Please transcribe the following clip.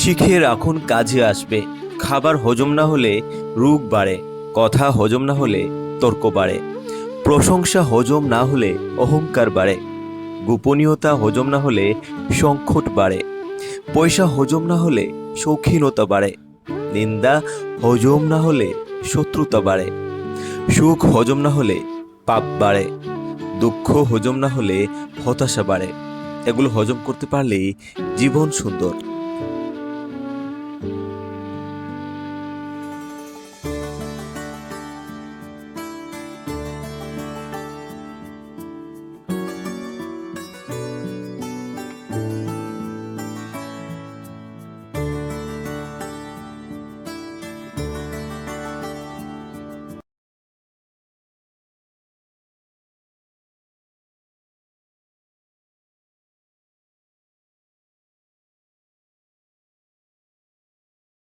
শিখে রাখুন কাজে আসবে। খাবার হজম না হলে রোগ বাড়ে, কথা হজম না হলে তর্ক বাড়ে। প্রশংসা হজম না হলে অহংকার বাড়ে। গোপনীয়তা হজম না হলে সংকট বাড়ে। পয়সা হজম না হলে শৌখিনতা বাড়ে। নিন্দা হজম না হলে শত্রুতা বাড়ে। সুখ হজম না হলে পাপ বাড়ে। দুঃখ হজম না হলে হতাশা বাড়ে। এগুলো হজম করতে পারলেই জীবন সুন্দর।